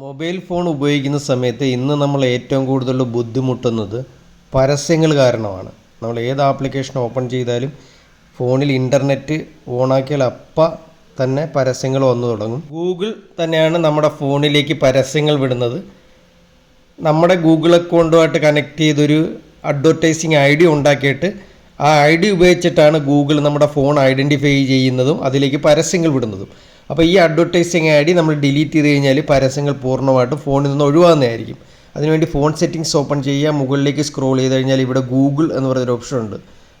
Mobile phone ഉപയോഗിക്കുന്ന സമയത്ത് ഇന്ന് നമ്മൾ ഏറ്റവും കൂടുതൽ ബുദ്ധിമുട്ടുന്നത് പരസ്യങ്ങൾ കാരണമാണ്. നമ്മൾ ഏത് ആപ്ലിക്കേഷൻ ഓപ്പൺ ചെയ്താലും ഫോണിൽ ഇന്റർനെറ്റ് ഓണാക്കിയാൽ അപ്പം തന്നെ പരസ്യങ്ങൾ വന്നു തുടങ്ങും. ഗൂഗിൾ തന്നെയാണ് നമ്മുടെ ഫോണിലേക്ക് പരസ്യങ്ങൾ വിടുന്നത്. നമ്മുടെ ഗൂഗിൾ അക്കൗണ്ടുമായിട്ട് കണക്ട് ചെയ്തൊരു അഡ്വർടൈസിങ് ഐ ഡി ഉണ്ടാക്കിയിട്ട് ആ ഐ ഡി ഉപയോഗിച്ചിട്ടാണ് ഗൂഗിൾ നമ്മുടെ ഫോൺ ഐഡന്റിഫൈ ചെയ്യുന്നതും അതിലേക്ക് പരസ്യങ്ങൾ വിടുന്നതും. അപ്പോൾ ഈ അഡ്വർടൈസിങ് ഐ ഡി നമ്മൾ ഡിലീറ്റ് ചെയ്ത് കഴിഞ്ഞാൽ പരസ്യങ്ങൾ പൂർണമായിട്ടും ഫോണിൽ നിന്ന് ഒഴിവാകുന്നതായിരിക്കും. അതിനുവേണ്ടി ഫോൺ സെറ്റിങ്സ് ഓപ്പൺ ചെയ്യുക മുകളിലേക്ക് സ്ക്രോൾ ചെയ്ത് കഴിഞ്ഞാൽ ഇവിടെ ഗൂഗിൾ എന്ന് പറയുന്നൊരു ഓപ്ഷൻ ഉണ്ട്.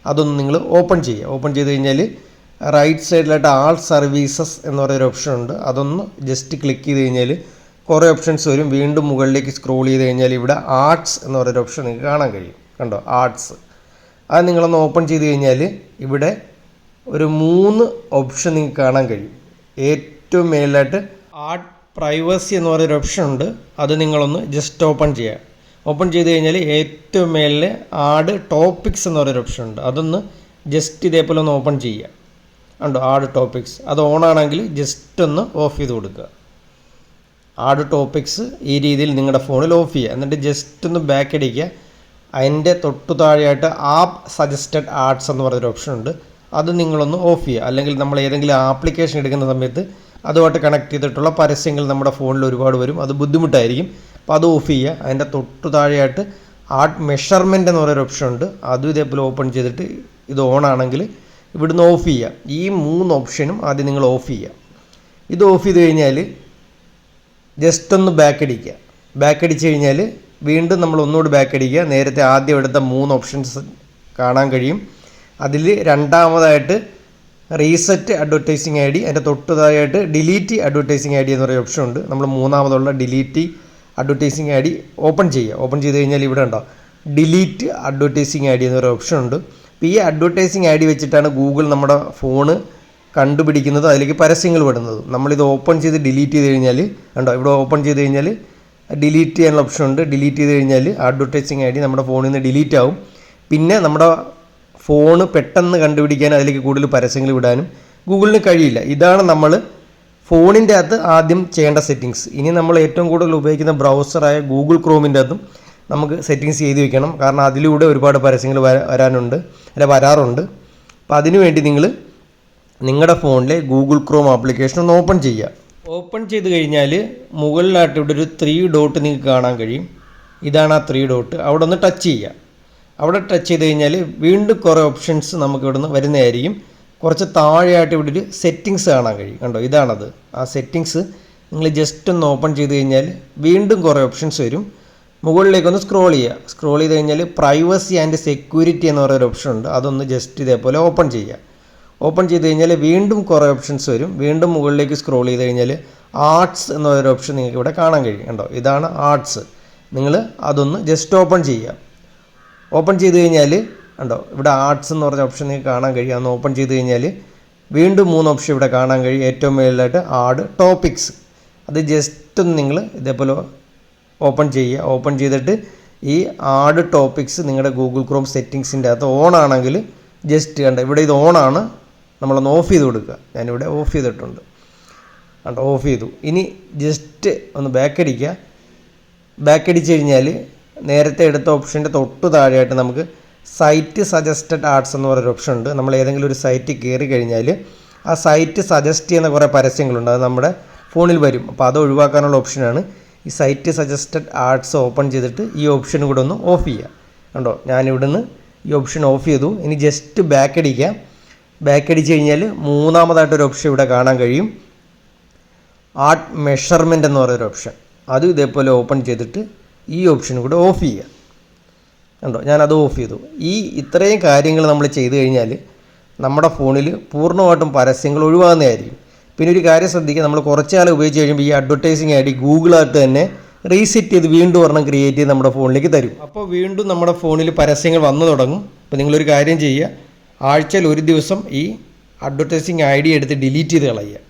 അതൊന്ന് നിങ്ങൾ ഓപ്പൺ ചെയ്യുക. ഓപ്പൺ ചെയ്ത് കഴിഞ്ഞാൽ റൈറ്റ് സൈഡിലായിട്ട് ആൾ സർവീസസ് എന്ന് പറയുന്നൊരു ഓപ്ഷൻ ഉണ്ട്. അതൊന്ന് ജസ്റ്റ് ക്ലിക്ക് ചെയ്ത് കഴിഞ്ഞാൽ കുറേ ഓപ്ഷൻസ് വരും. വീണ്ടും മുകളിലേക്ക് സ്ക്രോൾ ചെയ്ത് കഴിഞ്ഞാൽ ഇവിടെ ആർട്സ് എന്ന് പറയുന്നൊരു ഓപ്ഷൻ നിങ്ങൾക്ക് കാണാൻ കഴിയും. കണ്ടോ? ആർട്സ് അത് നിങ്ങളൊന്ന് ഓപ്പൺ ചെയ്ത് കഴിഞ്ഞാൽ ഇവിടെ ഒരു മൂന്ന് ഓപ്ഷൻ നിങ്ങൾക്ക് കാണാൻ കഴിയും. ഏറ്റവും മേലിലായിട്ട് ആർട്ട് പ്രൈവസി എന്ന് പറയുന്നൊരു ഓപ്ഷൻ ഉണ്ട്. അത് നിങ്ങളൊന്ന് ജസ്റ്റ് ഓപ്പൺ ചെയ്യുക. ഓപ്പൺ ചെയ്ത് കഴിഞ്ഞാൽ ഏറ്റവും മേലിൽ ആഡ് ടോപ്പിക്സ് എന്ന് പറയുന്ന ഓപ്ഷൻ ഉണ്ട്. അതൊന്ന് ജസ്റ്റ് ഇതേപോലെ ഒന്ന് ഓപ്പൺ ചെയ്യുക. ഉണ്ടോ ആഡ് ടോപ്പിക്സ് അത് ഓൺ ആണെങ്കിൽ ജസ്റ്റ് ഒന്ന് ഓഫ് ചെയ്ത് കൊടുക്കുക. ആഡ് ടോപ്പിക്സ് ഈ രീതിയിൽ നിങ്ങളുടെ ഫോണിൽ ഓഫ് ചെയ്യുക. എന്നിട്ട് ജസ്റ്റ് ഒന്ന് ബാക്ക് അടിക്കുക. അതിന്റെ തൊട്ടു താഴെയായിട്ട് ആപ്പ് സജസ്റ്റഡ് ആർട്സ് എന്ന് പറയുന്നൊരു ഓപ്ഷൻ ഉണ്ട്. അത് നിങ്ങളൊന്ന് ഓഫ് ചെയ്യുക. അല്ലെങ്കിൽ നമ്മൾ ഏതെങ്കിലും ആപ്ലിക്കേഷൻ എടുക്കുന്ന സമയത്ത് അതുമായിട്ട് കണക്ട് ചെയ്തിട്ടുള്ള പരസ്യങ്ങൾ നമ്മുടെ ഫോണിൽ ഒരുപാട് വരും. അത് ബുദ്ധിമുട്ടായിരിക്കും. അപ്പോൾ അത് ഓഫ് ചെയ്യുക. അതിന്റെ തൊട്ടു താഴെയായിട്ട് ആർട്ട് മെഷർമെന്റ് എന്ന് പറയുന്ന ഓപ്ഷൻ ഉണ്ട്. അതും ഇതേപോലെ ഓപ്പൺ ചെയ്തിട്ട് ഇത് ഓൺ ആണെങ്കിൽ ഇവിടുന്ന് ഓഫ് ചെയ്യുക. ഈ മൂന്ന് ഓപ്ഷനും ആദ്യം നിങ്ങൾ ഓഫ് ചെയ്യുക. ഇത് ഓഫ് ചെയ്ത് കഴിഞ്ഞാൽ ജസ്റ്റ് ഒന്ന് ബാക്ക് അടിക്കുക. ബാക്ക് അടിച്ച് കഴിഞ്ഞാൽ വീണ്ടും നമ്മൾ ഒന്നുകൂടി ബാക്ക് അടിക്കുക. നേരത്തെ ആദ്യം എടുത്ത മൂന്ന് ഓപ്ഷൻസ് കാണാൻ കഴിയും. അതിൽ രണ്ടാമതായിട്ട് റീസെറ്റ് അഡ്വർടൈസിങ് ഐ ഡി അതിന്റെ തൊട്ടുതായിട്ട് ഡിലീറ്റ് അഡ്വർടൈസിങ് ഐ ഡി എന്ന് പറയുന്ന ഓപ്ഷൻ ഉണ്ട്. നമ്മൾ മൂന്നാമതുള്ള delete advertising I D open ചെയ്യുക. ഓപ്പൺ ചെയ്ത് കഴിഞ്ഞാൽ ഇവിടെ ഉണ്ടോ? ഡിലീറ്റ് അഡ്വർടൈസിങ് ഐ ഡി എന്നൊരു ഓപ്ഷൻ ഉണ്ട്. അപ്പോൾ ഈ അഡ്വർടൈസിങ് ഐ ഡി വെച്ചിട്ടാണ് ഗൂഗിൾ നമ്മുടെ ഫോണ് കണ്ടുപിടിക്കുന്നത്. അതിലേക്ക് പരസ്യങ്ങൾ വിടുന്നത് നമ്മളിത് ഓപ്പൺ ചെയ്ത് ഡിലീറ്റ് ചെയ്ത് കഴിഞ്ഞാൽ കണ്ടോ? ഇവിടെ ഓപ്പൺ ചെയ്ത് കഴിഞ്ഞാൽ ഡിലീറ്റ് ചെയ്യാനുള്ള ഓപ്ഷൻ ഉണ്ട്. ഡിലീറ്റ് ചെയ്ത് കഴിഞ്ഞാൽ അഡ്വർടൈസിങ് ഐ ഡി നമ്മുടെ ഫോണിൽ നിന്ന് ഡിലീറ്റ് ആവും. പിന്നെ നമ്മുടെ ഫോണ് പെട്ടെന്ന് കണ്ടുപിടിക്കാൻ അതിലേക്ക് കൂടുതൽ പരസ്യങ്ങൾ വിടാനും ഗൂഗിളിന് കഴിയില്ല. ഇതാണ് നമ്മൾ ഫോണിന്റെ അകത്ത് ആദ്യം ചെയ്യേണ്ട സെറ്റിങ്സ്. ഇനി നമ്മൾ ഏറ്റവും കൂടുതൽ ഉപയോഗിക്കുന്ന ബ്രൗസറായ ഗൂഗിൾ ക്രോമിന്റെ അകത്തും നമുക്ക് സെറ്റിങ്സ് ചെയ്ത് വെക്കണം. കാരണം അതിലൂടെ ഒരുപാട് പരസ്യങ്ങൾ വര- വരാനുണ്ട് അല്ല വരാറുണ്ട്. അപ്പോൾ അതിനുവേണ്ടി നിങ്ങൾ നിങ്ങളുടെ ഫോണിലെ ഗൂഗിൾ ക്രോം ആപ്ലിക്കേഷൻ ഒന്ന് ഓപ്പൺ ചെയ്യുക. ഓപ്പൺ ചെയ്ത് കഴിഞ്ഞാൽ മുകളിലായിട്ട് ഇവിടെ ഒരു ത്രീ ഡോട്ട് നിങ്ങൾക്ക് കാണാൻ കഴിയും. ഇതാണ് ആ ത്രീ ഡോട്ട്. അവിടെ ഒന്ന് ടച്ച് ചെയ്യുക. അവിടെ ടച്ച് ചെയ്ത് കഴിഞ്ഞാൽ വീണ്ടും കുറേ ഓപ്ഷൻസ് നമുക്ക് ഇവിടുന്ന് വരുന്നതായിരിക്കും. കുറച്ച് താഴെയായിട്ട് ഇവിടെ ഒരു സെറ്റിങ്സ് കാണാൻ കഴിയും. കണ്ടോ? ഇതാണത്. ആ സെറ്റിങ്സ് നിങ്ങൾ ജസ്റ്റ് ഒന്ന് ഓപ്പൺ ചെയ്ത് കഴിഞ്ഞാൽ വീണ്ടും കുറേ ഓപ്ഷൻസ് വരും. മുകളിലേക്കൊന്ന് സ്ക്രോൾ ചെയ്യുക. സ്ക്രോൾ ചെയ്ത് കഴിഞ്ഞാൽ പ്രൈവസി ആൻഡ് സെക്യൂരിറ്റി എന്ന് പറയുന്ന ഓപ്ഷൻ ഉണ്ട്. അതൊന്ന് ജസ്റ്റ് ഇതേപോലെ ഓപ്പൺ ചെയ്യുക. ഓപ്പൺ ചെയ്ത് കഴിഞ്ഞാൽ വീണ്ടും കുറേ ഓപ്ഷൻസ് വരും. വീണ്ടും മുകളിലേക്ക് സ്ക്രോൾ ചെയ്ത് കഴിഞ്ഞാൽ ആർട്സ് എന്ന ഓപ്ഷൻ നിങ്ങൾക്ക് ഇവിടെ കാണാൻ കഴിയും. കണ്ടോ? ഇതാണ് ആർട്സ് നിങ്ങൾ അതൊന്ന് ജസ്റ്റ് ഓപ്പൺ ചെയ്യുക. ഓപ്പൺ ചെയ്ത് കഴിഞ്ഞാൽ ഉണ്ടോ ഇവിടെ ആർട്സ് എന്ന് പറഞ്ഞ ഓപ്ഷൻ കാണാൻ കഴിയും. ഓപ്പൺ ചെയ്ത് കഴിഞ്ഞാൽ വീണ്ടും മൂന്ന് ഓപ്ഷൻ ഇവിടെ കാണാൻ കഴിയും. ഏറ്റവും മുകളിലായിട്ട് ആഡ് ടോപ്പിക്സ് അത് ജസ്റ്റ് ഒന്ന് നിങ്ങൾ ഇതേപോലെ ഓപ്പൺ ചെയ്യുക. ഓപ്പൺ ചെയ്തിട്ട് ഈ ആഡ് ടോപ്പിക്സ് നിങ്ങളുടെ ഗൂഗിൾ ക്രോം സെറ്റിങ്സിന്റെ അകത്ത് ഓൺ ആണെങ്കിൽ ജസ്റ്റ് കണ്ട ഇവിടെ ഇത് ഓണാണ് നമ്മളൊന്ന് ഓഫ് ചെയ്ത് കൊടുക്കുക. ഞാനിവിടെ ഓഫ് ചെയ്തിട്ടുണ്ട്. കണ്ടോ ഓഫ് ചെയ്തു. ഇനി ജസ്റ്റ് ഒന്ന് ബാക്ക് അടിക്കുക. ബാക്ക് അടിച്ച് കഴിഞ്ഞാൽ നേരത്തെ എടുത്ത ഓപ്ഷന്റെ തൊട്ട് താഴെയായിട്ട് നമുക്ക് സൈറ്റ് സജസ്റ്റഡ് ആർട്സ് എന്ന് പറയുന്ന ഓപ്ഷൻ ഉണ്ട്. നമ്മൾ ഏതെങ്കിലും ഒരു സൈറ്റ് കയറി കഴിഞ്ഞാൽ ആ സൈറ്റ് സജസ്റ്റ് ചെയ്യുന്ന കുറേ പരസ്യങ്ങളുണ്ട്. അത് നമ്മുടെ ഫോണിൽ വരും. അപ്പോൾ അത് ഒഴിവാക്കാനുള്ള ഓപ്ഷനാണ്. ഈ സൈറ്റ് സജസ്റ്റഡ് ആർട്സ് ഓപ്പൺ ചെയ്തിട്ട് ഈ ഓപ്ഷൻ കൂടെ ഒന്ന് ഓഫ് ചെയ്യുക കണ്ടോ? ഞാനിവിടുന്ന് ഈ ഓപ്ഷൻ ഓഫ് ചെയ്തു. ഇനി ജസ്റ്റ് ബാക്ക് അടിക്കാം. ബാക്ക് അടിച്ച് കഴിഞ്ഞാൽ മൂന്നാമതായിട്ടൊരു ഓപ്ഷൻ ഇവിടെ കാണാൻ കഴിയും. ആർട്ട് മെഷർമെന്റ് എന്ന് പറയുന്നൊരു ഓപ്ഷൻ അതും ഇതേപോലെ ഓപ്പൺ ചെയ്തിട്ട് ഈ ഓപ്ഷൻ കൂടെ ഓഫ് ചെയ്യുക. കണ്ടോ? ഞാനത് ഓഫ് ചെയ്തു. ഈ ഇത്രയും കാര്യങ്ങൾ നമ്മൾ ചെയ്തു കഴിഞ്ഞാൽ നമ്മുടെ ഫോണിൽ പൂർണമായിട്ടും പരസ്യങ്ങൾ ഒഴിവാകുന്നതായിരിക്കും. പിന്നെ ഒരു കാര്യം ശ്രദ്ധിക്കുക നമ്മൾ കുറച്ച് കാലം ഉപയോഗിച്ച് കഴിയുമ്പോൾ ഈ അഡ്വർടൈസിങ് ഡി ഗൂഗിളായിട്ട് തന്നെ റീസെറ്റ് ചെയ്ത് വീണ്ടും ഒരെണ്ണം ക്രിയേറ്റ് ചെയ്ത് നമ്മുടെ ഫോണിലേക്ക് തരും. അപ്പോൾ വീണ്ടും നമ്മുടെ ഫോണിൽ പരസ്യങ്ങൾ വന്നു തുടങ്ങും. അപ്പോൾ നിങ്ങളൊരു കാര്യം ചെയ്യുക ആഴ്ചയിൽ ഒരു ദിവസം ഈ അഡ്വർടൈസിങ് ഐ ഡി എടുത്ത് ഡിലീറ്റ് ചെയ്ത് കളയുക.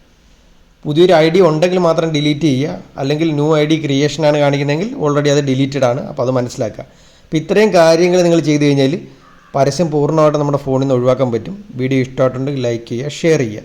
പുതിയൊരു ഐ ഡി ഉണ്ടെങ്കിൽ മാത്രം ഡിലീറ്റ് ചെയ്യുക. അല്ലെങ്കിൽ ന്യൂ ഐ ഡി ക്രിയേഷനാണ് കാണിക്കുന്നതെങ്കിൽ ഓൾറെഡി അത് ഡിലീറ്റഡ് ആണ്. അപ്പോൾ അത് മനസ്സിലാക്കുക. അപ്പോൾ ഇത്രയും കാര്യങ്ങൾ നിങ്ങൾ ചെയ്തു കഴിഞ്ഞാൽ പരസ്യം പൂർണമായിട്ട് നമ്മുടെ ഫോണിൽ നിന്ന് ഒഴിവാക്കാൻ പറ്റും. വീഡിയോ ഇഷ്ടമായിട്ടുണ്ടെങ്കിൽ ലൈക്ക് ചെയ്യുക ഷെയർ ചെയ്യുക.